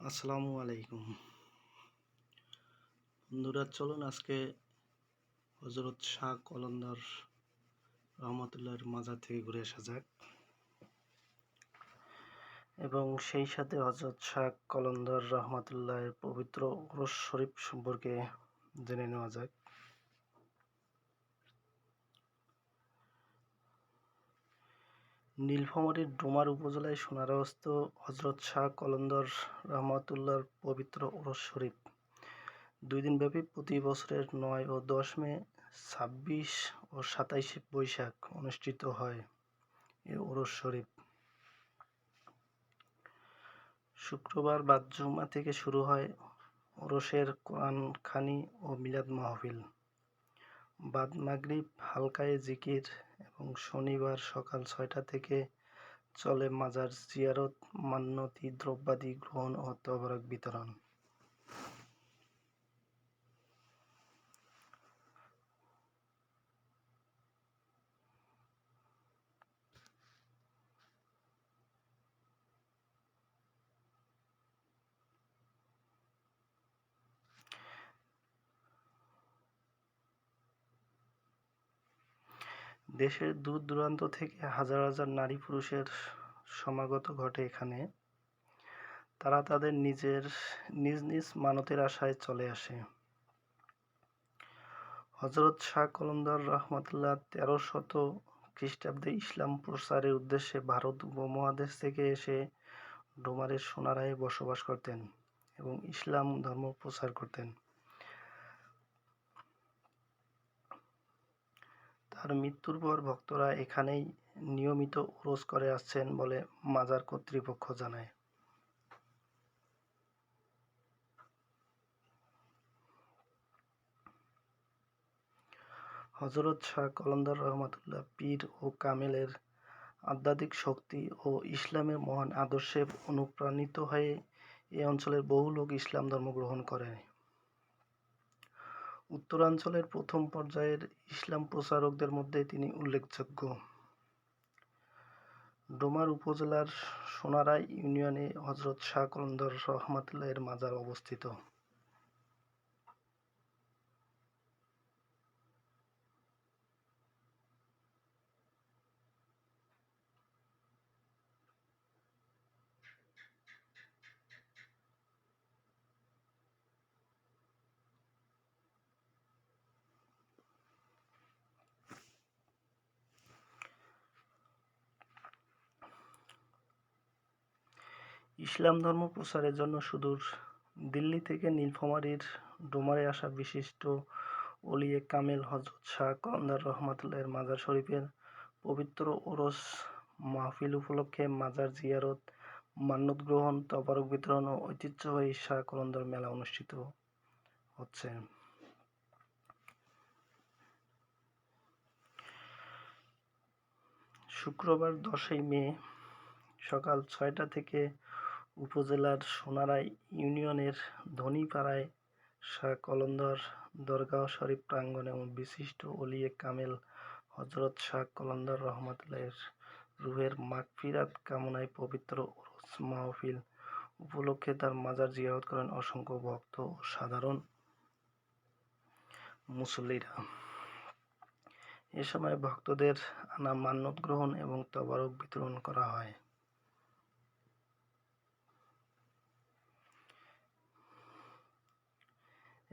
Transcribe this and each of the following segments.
আসসালামু আলাইকুম। বন্ধুরা, চলুন আজকে হজরত শাহ কলন্দর রহমতুল্লাহর মাজার থেকে ঘুরে আসা যাক। এবং সেই সাথে হজরত শাহ কলন্দর রহমতুল্লাহের পবিত্র ওরস শরীফ সম্পর্কে জেনে নেওয়া যাক। নীলফামারীর ডোমার উপজেলায় সোনারহস্ত হজরত শাহ কলন্দর রহমতুল্লাহর পবিত্র ওরস শরীফ। দুই দিনব্যাপী প্রতি বছরের নয় ও দশ মে ছাব্বিশ ও সাতাইশে বৈশাখ অনুষ্ঠিত হয় এ ওরস শরীফ। শুক্রবার বাদ জুমা থেকে শুরু হয় ওরসের কোরআন খানি ও মিলাদ মাহফিল। বাদ মাগরিব হালকায়ে জিকির এবং শনিবার সকাল ছয়টা থেকে চলে মাজার জিয়ারত মান্যতি দ্রব্যাদি গ্রহণ ও তবরক বিতরণ। দেশের দূর দূরান্ত থেকে হাজার হাজার নারী পুরুষের সমাগত ঘটে এখানে। তারা তাদের নিজের, নিজ নিজ মানতের আশায় চলে আসে। হজরত শাহ কলন্দর রহমতুল্লাহ তেরো শত খ্রিস্টাব্দে ইসলাম প্রচারের উদ্দেশ্যে ভারত উপমহাদেশ থেকে এসে ডোমারের সোনারায় বসবাস করতেন এবং ইসলাম ধর্ম প্রচার করতেন। তার মৃত্যুর পর ভক্তরা এখানেই নিয়মিত উরস করে আসছেন বলে মাজার কর্তৃপক্ষ জানায়। হজরত শাহ কলন্দর রহমতুল্লাহ পীর ও কামেলের আধ্যাত্মিক শক্তি ও ইসলামের মহান আদর্শে অনুপ্রাণিত হয়ে এ অঞ্চলের বহু লোক ইসলাম ধর্ম গ্রহণ করে উত্তরাঞ্চলের প্রথম পর্যায়ের ইসলাম প্রচারকদের মধ্যে তিনি উল্লেখযোগ্য। ডোমার উপজেলার সোনারায় ইউনিয়নে হজরত শাহ কলন্দর রহমাতুল্লাহের মাজার অবস্থিত। ইসলাম ধর্ম প্রচারের জন্য সুদূর দিল্লি থেকে নীলফামারীর ডোমারে আসা বিশিষ্ট ওলিয়ে কামেল হজরত শাহ কলন্দার রহমাতুল্লাহের মাজার শরীফের পবিত্র ওরস মাহফিল উপলক্ষে মাজার জিয়ারত মান্যত গ্রহণ তবারক বিতরণ ও ঐতিহ্যবাহী শাহ কলন্দর মেলা অনুষ্ঠিত হচ্ছে। শুক্রবার দশই মে সকাল ছয়টা থেকে উপজেলার সোনারাই ইউনিয়নের ধনীপাড়ায় শাহ কলন্দর দরগাহ শরীফ প্রাঙ্গণে বিশিষ্ট অলিয়ে কামেল হজরত শাহ কলন্দর রহমতুল্লাহের রুহের মাগফিরাত কামনায় পবিত্র ওরস মাহফিল উপলক্ষে তার মাজার জিয়ারত করেন অসংখ্য ভক্ত ও সাধারণ মুসল্লিরা। এ সময় ভক্তদের আনা মান্যত গ্রহণ এবং তবারক বিতরণ করা হয়।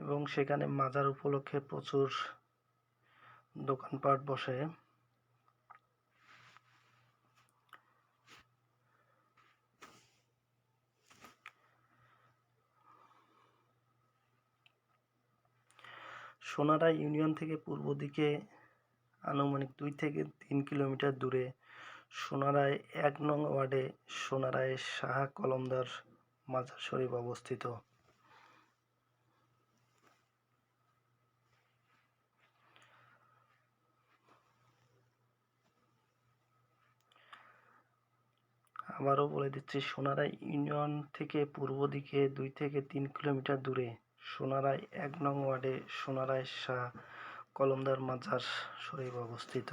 এবং সেখানে মাজার উপলক্ষে প্রচুর দোকানপাট বসে। সোনারা ইউনিয়ন থেকে পূর্ব দিকে আনুমানিক দুই থেকে তিন কিলোমিটার দূরে সোনারায় এক নং ওয়ার্ডে সোনারায় শাহ কলমদার মাজার শরীফ অবস্থিত। আবারও বলে দিচ্ছি, সোনারা ইউনিয়ন থেকে পূর্ব দিকে দুই থেকে তিন কিলোমিটার দূরে। সোনারায় এক নং ওয়ার্ডে সোনারায় শাহ কলমদার মাজার শরীর অবস্থিত।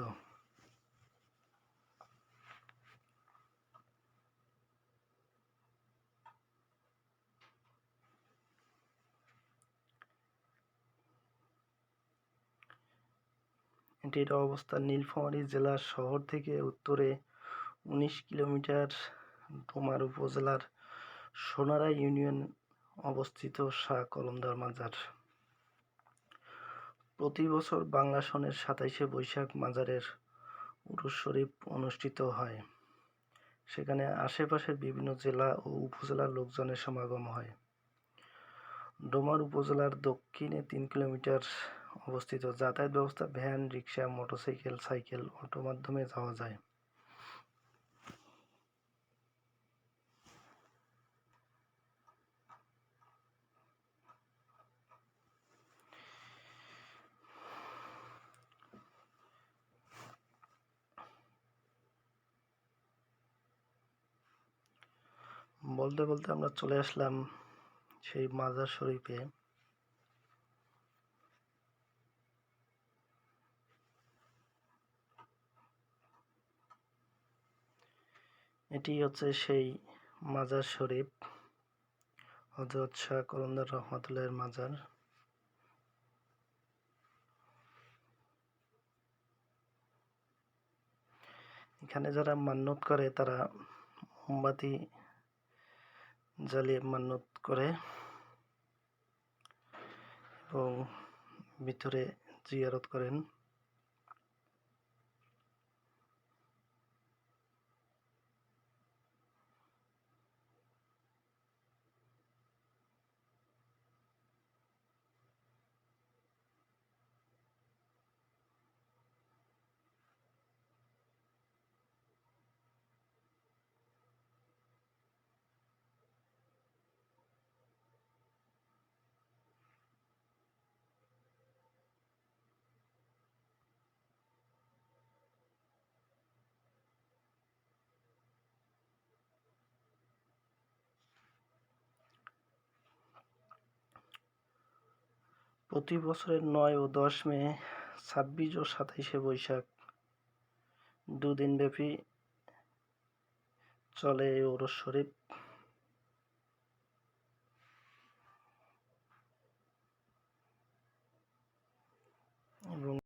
এটির অবস্থান নীলফামারী জেলার শহর থেকে উত্তরে উনিশ কিলোমিটার ডোমার উপজেলার সোনারা ইউনিয়ন অবস্থিত শাহ কলমদার মাজার। প্রতি বছর বাংলা সনের সাতাইশে বৈশাখ মাজারের উরুস শরীফ অনুষ্ঠিত হয়। সেখানে আশেপাশের বিভিন্ন জেলা ও উপজেলার লোকজনের সমাগম হয়। ডোমার উপজেলার দক্ষিণে তিন কিলোমিটার অবস্থিত যাতায়াত ব্যবস্থা van rickshaw motorcycle, cycle auto মাধ্যমে যাওয়া যায়। বলতে বলতে আমরা চলে আসলাম সেই মাজার শরীফে। এটি হচ্ছে সেই মাজার শরীফ হজরত শাহ কলন্দার রহমতুল্লাহের মাজার। এখানে যারা মান্যত করে, তারা মোমবাতি জ্বালিয়ে মান্যত করে এবং ভিতরে জিয়ারত করেন। প্রতি বছরের নয় ও দশ মে, ছাব্বিশ ও সাতাইশে বৈশাখ। দুদিন ব্যাপী চলে ওরস শরীফ। এবং